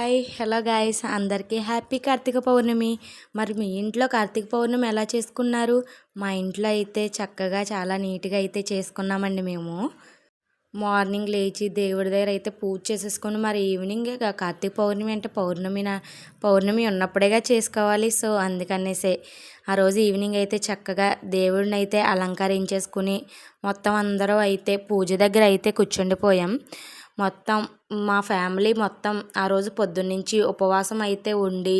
Hi hello guys అందరికీ happy Karthika Pournami. మరి మీ ఇంట్లో కార్తీక పౌర్ణమి ఎలా చేసుకున్నారు? మా ఇంట్లో అయితే చక్కగా చాలా నీట్గా అయితే చేసుకున్నామండి మేము. మార్నింగ్ లేచి దేవుడి దగ్గర అయితే పూజ చేసేసుకొని మరి ఈవినింగ్ కార్తీక పౌర్ణమి అంటే పౌర్ణమి పౌర్ణమి ఉన్నప్పుడేగా చేసుకోవాలి. సో అందుకనేసే ఆ రోజు ఈవినింగ్ అయితే చక్కగా దేవుడిని అయితే అలంకరించేసుకుని మొత్తం అందరూ అయితే పూజ దగ్గర అయితే కూర్చుండిపోయాం. మొత్తం మా ఫ్యామిలీ మొత్తం ఆ రోజు పొద్దున్నుంచి ఉపవాసం అయితే ఉండి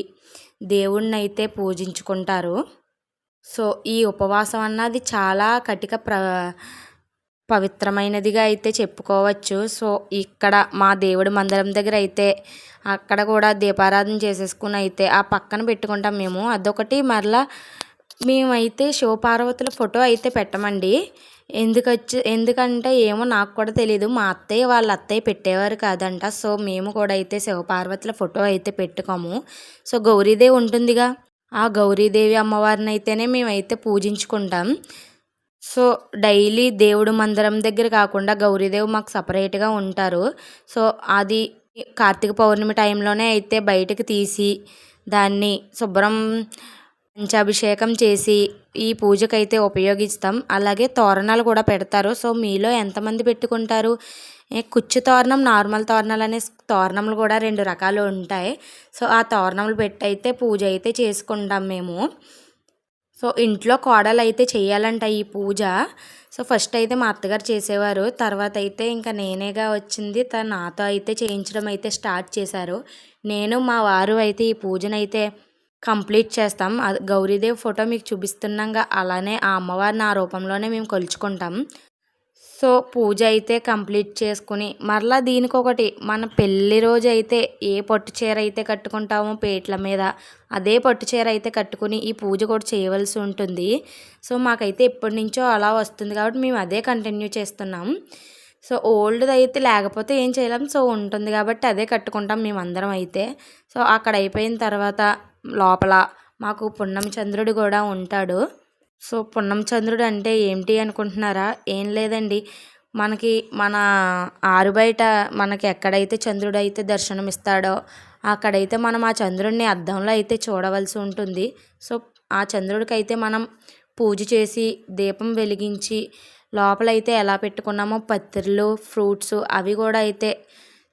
దేవుణ్ణి అయితే పూజించుకుంటారు. సో ఈ ఉపవాసం అన్నది చాలా కటిక ప్ర పవిత్రమైనదిగా అయితే చెప్పుకోవచ్చు. సో ఇక్కడ మా దేవుడి మందిరం దగ్గర అయితే అక్కడ కూడా దీపారాధన చేసేసుకుని అయితే ఆ పక్కన పెట్టుకుంటాం మేము. అదొకటి. మరలా మేమైతే శివపార్వతుల ఫోటో అయితే పెట్టమండి. ఎందుకొచ్చి ఎందుకంటే ఏమో నాకు కూడా తెలియదు మా అత్తయ్య వాళ్ళ అత్తయ్య పెట్టేవారు కాదంట. సో మేము కూడా అయితే శివపార్వతుల ఫోటో అయితే పెట్టుకోము. సో గౌరీదేవి ఉంటుందిగా. ఆ గౌరీదేవి అమ్మవారిని అయితేనే మేమైతే పూజించుకుంటాం. సో డైలీ దేవుడు మందిరం దగ్గర కాకుండా గౌరీదేవి మాకు సపరేట్గా ఉంటారు. సో అది కార్తీక పౌర్ణమి టైంలోనే అయితే బయటకు తీసి దాన్ని శుభ్రం పంచాభిషేకం చేసి ఈ పూజకైతే ఉపయోగిస్తాం. అలాగే తోరణాలు కూడా పెడతారు. సో మీలో ఎంతమంది పెట్టుకుంటారు? కుచ్చు తోరణం నార్మల్ తోరణాలు అనే తోరణములు కూడా రెండు రకాలు ఉంటాయి. సో ఆ తోరణములు పెట్టి అయితే పూజ అయితే చేసుకుంటాం మేము. సో ఇంట్లో కోడలు అయితే చేయాలంట ఈ పూజ. సో ఫస్ట్ అయితే మా అత్తగారు చేసేవారు. తర్వాత అయితే ఇంకా నేనేగా వచ్చింది. తను నాతో అయితే చేయించడం అయితే స్టార్ట్ చేశారు. నేను మా వారు అయితే ఈ పూజనైతే కంప్లీట్ చేస్తాం. గౌరీదేవి ఫోటో మీకు చూపిస్తున్నాగా అలానే ఆ అమ్మవారిని ఆ రూపంలోనే మేము కొలుచుకుంటాం. సో పూజ అయితే కంప్లీట్ చేసుకుని మరలా దీనికొకటి మన పెళ్ళి రోజు అయితే ఏ పట్టు చీర అయితే కట్టుకుంటామో పేట్ల మీద అదే పట్టు చీర అయితే కట్టుకుని ఈ పూజ కూడా చేయవలసి ఉంటుంది. సో మాకైతే ఎప్పటి నుంచో అలా వస్తుంది కాబట్టి మేము అదే కంటిన్యూ చేస్తున్నాం. సో ఓల్డ్ది అయితే లేకపోతే ఏం చేయలేం. సో ఉంటుంది కాబట్టి అదే కట్టుకుంటాం మేమందరం అయితే. సో అక్కడ అయిపోయిన తర్వాత లోపల మాకు పున్నం చంద్రుడు కూడా ఉంటాడు. సో పున్నం చంద్రుడు అంటే ఏంటి అనుకుంటున్నారా? ఏం లేదండి. మనకి మన ఆరు బయట మనకి ఎక్కడైతే చంద్రుడు అయితే దర్శనం ఇస్తాడో అక్కడైతే మనం ఆ చంద్రుడిని అద్దంలో అయితే చూడవలసి ఉంటుంది. సో ఆ చంద్రుడికి అయితే మనం పూజ చేసి దీపం వెలిగించి లోపలైతే ఎలా పెట్టుకున్నామో పత్రిలు ఫ్రూట్స్ అవి కూడా అయితే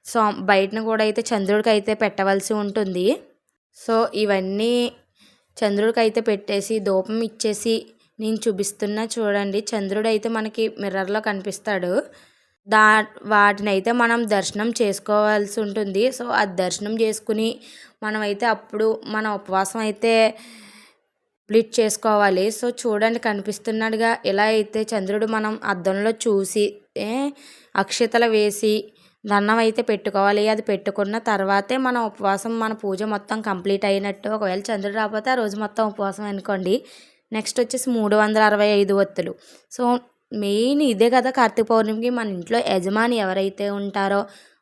సో బయటను కూడా అయితే చంద్రుడికి అయితే పెట్టవలసి ఉంటుంది. సో ఇవన్నీ చంద్రుడికి అయితే పెట్టేసి ధూపం ఇచ్చేసి నేను చూపిస్తున్నా చూడండి. చంద్రుడు అయితే మనకి మిర్రర్లో కనిపిస్తాడు. దా వాటిని అయితే మనం దర్శనం చేసుకోవాల్సి ఉంటుంది. సో అది దర్శనం చేసుకుని మనమైతే అప్పుడు మన ఉపవాసం అయితే కంప్లీట్ చేసుకోవాలి. సో చూడండి కనిపిస్తున్నాడుగా. ఇలా అయితే చంద్రుడు మనం అద్దంలో చూసి అక్షతలు వేసి దండం అయితే పెట్టుకోవాలి. అది పెట్టుకున్న తర్వాతే మన ఉపవాసం మన పూజ మొత్తం కంప్లీట్ అయినట్టు ఒకవేళ చంద్రుడు రాకపోతే ఆ రోజు మొత్తం ఉపవాసం అనుకోండి. నెక్స్ట్ వచ్చేసి మూడు వందల అరవై ఐదు ఒత్తులు. సో మెయిన్ ఇదే కదా కార్తీక పౌర్ణమికి మన ఇంట్లో యజమాని ఎవరైతే ఉంటారో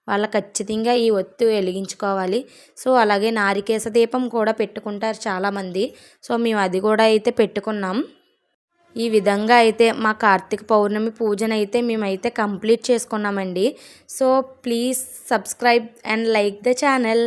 వాళ్ళ ఖచ్చితంగా ఈ ఒత్తు వెలిగించుకోవాలి. సో అలాగే నారికేస దీపం కూడా పెట్టుకుంటారు చాలామంది. సో మేము అది కూడా అయితే పెట్టుకున్నాం. ఈ విధంగా అయితే మా కార్తీక పౌర్ణమి పూజనైతే మేమైతే కంప్లీట్ చేసుకున్నామండి. So please subscribe and like the channel